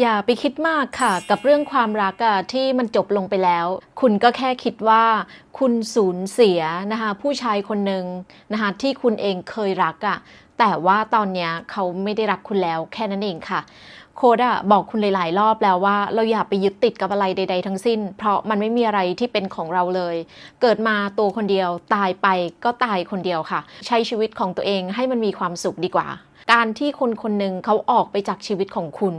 อย่าไปคิดมากค่ะ กับเรื่องความรักอะที่มันจบลงไปแล้ว คุณก็แค่คิดว่า คุณสูญเสียนะคะผู้ชายคนหนึ่งนะคะที่คุณเองเคยรักอะแต่ว่าตอนเนี้ยเขาไม่ได้รักคุณแล้วแค่นั้นเองค่ะ โคดอะบอกคุณหลาย ๆ รอบแล้วว่า เราอย่าไปยึดติดกับอะไรใด ๆ ทั้งสิ้น เพราะมันไม่มีอะไรที่เป็นของเราเลย เกิดมาตัวคนเดียวตายไปก็ตายคนเดียวค่ะ ใช้ชีวิตของตัวเองให้มันมีความสุขดีกว่า การที่คนคนหนึ่งเขาออกไปจากชีวิตของคุณ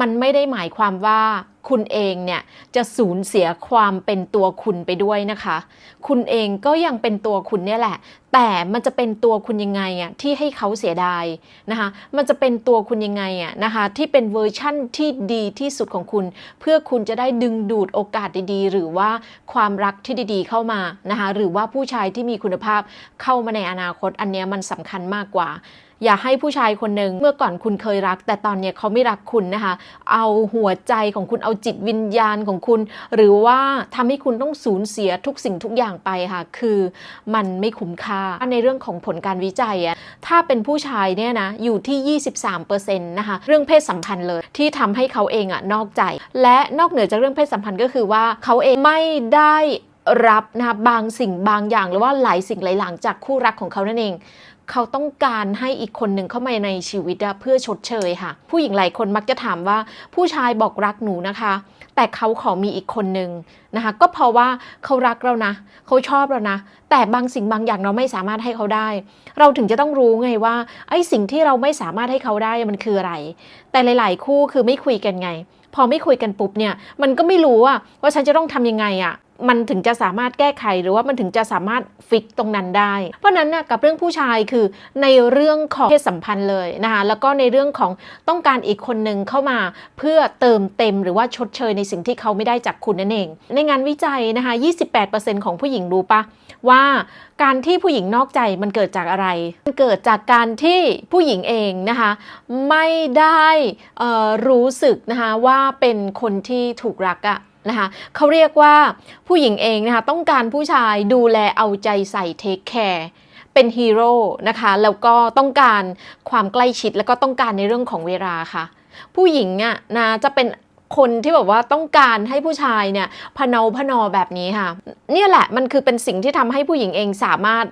มันไม่ได้หมายความว่าคุณเองเนี่ยจะสูญเสียความเป็นตัวคุณไปด้วยนะคะ คุณเองก็ยังเป็นตัวคุณเนี่ยแหละ แต่มันจะเป็นตัวคุณยังไงอะที่ให้เขาเสียดายนะคะ มันจะเป็นตัวคุณยังไงอะนะคะที่เป็นเวอร์ชั่นที่ดีที่สุดของคุณ เพื่อคุณจะได้ดึงดูดโอกาสดีๆ หรือว่าความรักที่ดี ๆ เข้ามานะคะหรือว่าผู้ชายที่มีคุณภาพเข้ามาในอนาคตอันเนี้ยมันสำคัญมากกว่า อย่าให้ผู้ชายคนหนึ่งเมื่อก่อนคุณเคยรัก แต่ตอนเนี้ยเขาไม่รักคุณนะคะ เอาหัวใจของคุณเอาจิตวิญญาณของคุณ หรือว่าทำให้คุณต้องสูญเสียทุกสิ่งทุกอย่างไปค่ะ คือมันไม่คุ้มค่าในเรื่องของผลการวิจัยอะถ้าเป็นผู้ชายเนี่ยนะอยู่ที่ 23%นะคะเรื่องเพศสัมพันธ์เลยที่ทำให้เขาเองอะนอกใจ และนอกเหนือจากเรื่องเพศสัมพันธ์ก็คือว่าเขาเองไม่ได้รับนะคะบางสิ่งบางอย่างหรือว่าหลายสิ่งหลายอย่างจากคู่รักของเขานั่นเอง เขาต้องการให้อีกคนหนึ่งเข้ามาในชีวิตเพื่อชดเชยค่ะ ผู้หญิงหลายคนมักจะถามว่าผู้ชายบอกรักหนูนะคะ แต่เขาขอมีอีกคนหนึ่งนะคะ ก็เพราะว่าเขารักเรานะ เขาชอบเรานะ แต่บางสิ่งบางอย่างเราไม่สามารถให้เขาได้ เราถึงจะต้องรู้ไงว่าไอ้สิ่งที่เราไม่สามารถให้เขาได้มันคืออะไร แต่หลาย ๆ คู่คือไม่คุยกันไง พอไม่คุยกันปุ๊บเนี่ย มันก็ไม่รู้ว่าฉันจะต้องทำยังไงอะ มันถึงจะสามารถแก้ไขหรือว่ามันถึงจะสามารถฟิกตรงนั้นได้ เพราะนั้นนะกับเรื่องผู้ชายคือในเรื่องของเพศสัมพันธ์เลยนะคะแล้วก็ในเรื่องของต้องการอีกคนหนึ่งเข้ามา เพื่อเติมเต็มหรือว่าชดเชยในสิ่งที่เขาไม่ได้จากคุณนั่นเอง ในงานวิจัยนะคะ 28%ของผู้หญิงรู้ปะว่าการที่ผู้หญิงนอกใจมันเกิดจากอะไร มันเกิดจากการที่ผู้หญิงเองนะคะไม่ได้รู้สึกนะคะว่าเป็นคนที่ถูกรักอะ นะคะเขาเรียกว่าผู้หญิงเองนะคะต้องการผู้ชายดูแลเอาใจใส่เทคแคร์เป็นฮีโร่นะคะแล้วก็ต้องการความใกล้ชิดแล้วก็ต้องการในเรื่องของเวลาค่ะ ผู้หญิงอะนะจะเป็นคนที่แบบว่าต้องการให้ผู้ชายเนี่ยพเนาพนอแบบนี้ค่ะ เนี่ยแหละมันคือเป็นสิ่งที่ทำให้ผู้หญิงเองสามารถ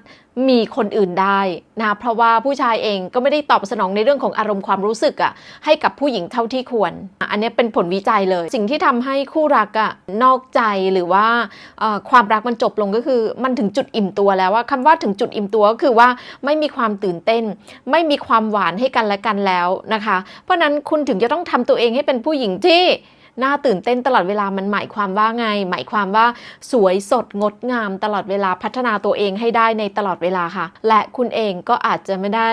มีคนอื่นได้นะเพราะว่าผู้ชายเองก็ไม่ได้ตอบสนองในเรื่องของอารมณ์ความรู้สึกอะให้กับผู้หญิงเท่าที่ควร อันนี้เป็นผลวิจัยเลย สิ่งที่ทำให้คู่รักอะนอกใจหรือว่าความรักมันจบลงก็คือ มันถึงจุดอิ่มตัวแล้วว่าคำว่าถึงจุดอิ่มตัวก็คือว่าไม่มีความตื่นเต้น ไม่มีความหวานให้กันและกันแล้วนะคะ เพราะฉะนั้นคุณถึงจะต้องทำตัวเองให้เป็นผู้หญิงที่ น่าตื่นเต้นตลอดเวลามันหมายความว่าไง หมายความว่าสวยสดงดงามตลอดเวลาพัฒนาตัวเองให้ได้ในตลอดเวลาค่ะ และคุณเองก็อาจจะไม่ได้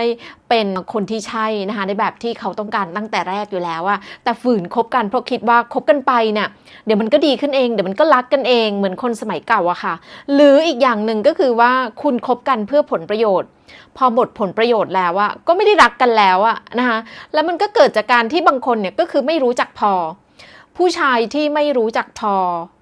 เป็นคนที่ใช่นะคะในแบบที่เขาต้องการตั้งแต่แรกอยู่แล้วอะแต่ฝืนคบกันเพราะคิดว่าคบกันไปเนี่ยเดี๋ยวมันก็ดีขึ้นเองเดี๋ยวมันก็รักกันเองเหมือนคนสมัยเก่าอะค่ะ หรืออีกอย่างหนึ่งก็คือว่าคุณคบกันเพื่อผลประโยชน์ พอหมดผลประโยชน์แล้วอะก็ไม่ได้รักกันแล้วอะนะคะแล้วมันก็เกิดจากการที่บางคนเนี่ยก็คือไม่รู้จักพอ ผู้ชายที่ไม่รู้จักพอ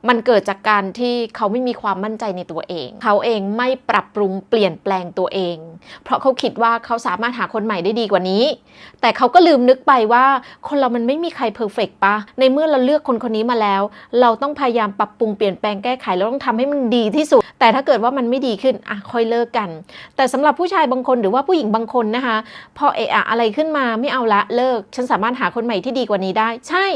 มันเกิดจากการที่เขาไม่มีความมั่นใจในตัวเอง เขาเองไม่ปรับปรุงเปลี่ยนแปลงตัวเอง เพราะเขาคิดว่าเขาสามารถหาคนใหม่ได้ดีกว่านี้ แต่เขาก็ลืมนึกไปว่า คนเรามันไม่มีใครเพอร์เฟกปะในเมื่อเราเลือกคนคนนี้มาแล้ว เราต้องพยายามปรับปรุงเปลี่ยนแปลงแก้ไขแล้วต้องทำให้มันดีที่สุด แต่ถ้าเกิดว่ามันไม่ดีขึ้นอะค่อยเลิกกัน แต่สำหรับผู้ชายบางคนหรือว่าผู้หญิงบางคนนะคะพอเอะอะอะไรขึ้นมาไม่เอาละเลิก ฉันสามารถหาคนใหม่ที่ดีกว่านี้ได้ ใช่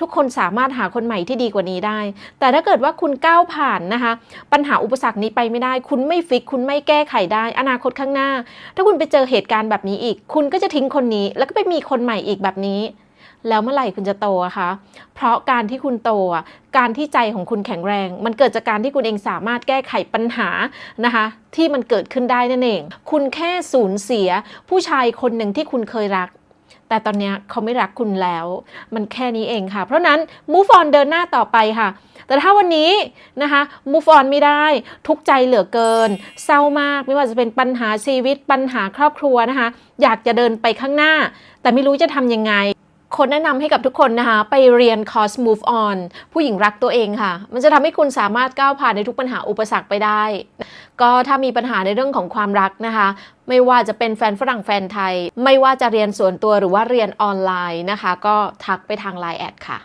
ทุกคนสามารถหาคนใหม่ที่ดีกว่านี้ได้ แต่ถ้าเกิดว่าคุณก้าวผ่านนะคะ ปัญหาอุปสรรคนี้ไปไม่ได้ คุณไม่ฟิก คุณไม่แก้ไขได้ อนาคตข้างหน้า ถ้าคุณไปเจอเหตุการณ์แบบนี้อีก คุณก็จะทิ้งคนนี้ แล้วก็ไปมีคนใหม่อีกแบบนี้ แล้วเมื่อไหร่คุณจะโตอะคะ เพราะการที่คุณโตอะการที่ใจของคุณแข็งแรง มันเกิดจากการที่คุณเองสามารถแก้ไขปัญหานะคะ ที่มันเกิดขึ้นได้นั่นเอง คุณแค่สูญเสียผู้ชายคนหนึ่งที่คุณเคยรักแต่ตอนนี้เขาไม่รักคุณแล้ว มันแค่นี้เองค่ะ เพราะนั้น move on เดินหน้าต่อไปค่ะ แต่ถ้าวันนี้นะคะ move on ไม่ได้ ทุกใจเหลือเกิน เศร้ามาก ไม่ว่าจะเป็นปัญหาชีวิตปัญหาครอบครัวนะคะ อยากจะเดินไปข้างหน้า แต่ไม่รู้จะทำยังไง คนแนะนำให้กับทุกคนนะคะ ไปเรียนคอร์ส Move On ผู้หญิงรักตัวเองค่ะ มันจะทำให้คุณสามารถก้าวผ่านในทุกปัญหาอุปสรรคไปได้ ก็ถ้ามีปัญหาในเรื่องของความรักนะคะ ไม่ว่าจะเป็นแฟนฝรั่งแฟนไทย ไม่ว่าจะเรียนส่วนตัวหรือว่าเรียนออนไลน์นะคะ ก็ทักไปทางไลน์แอดค่ะ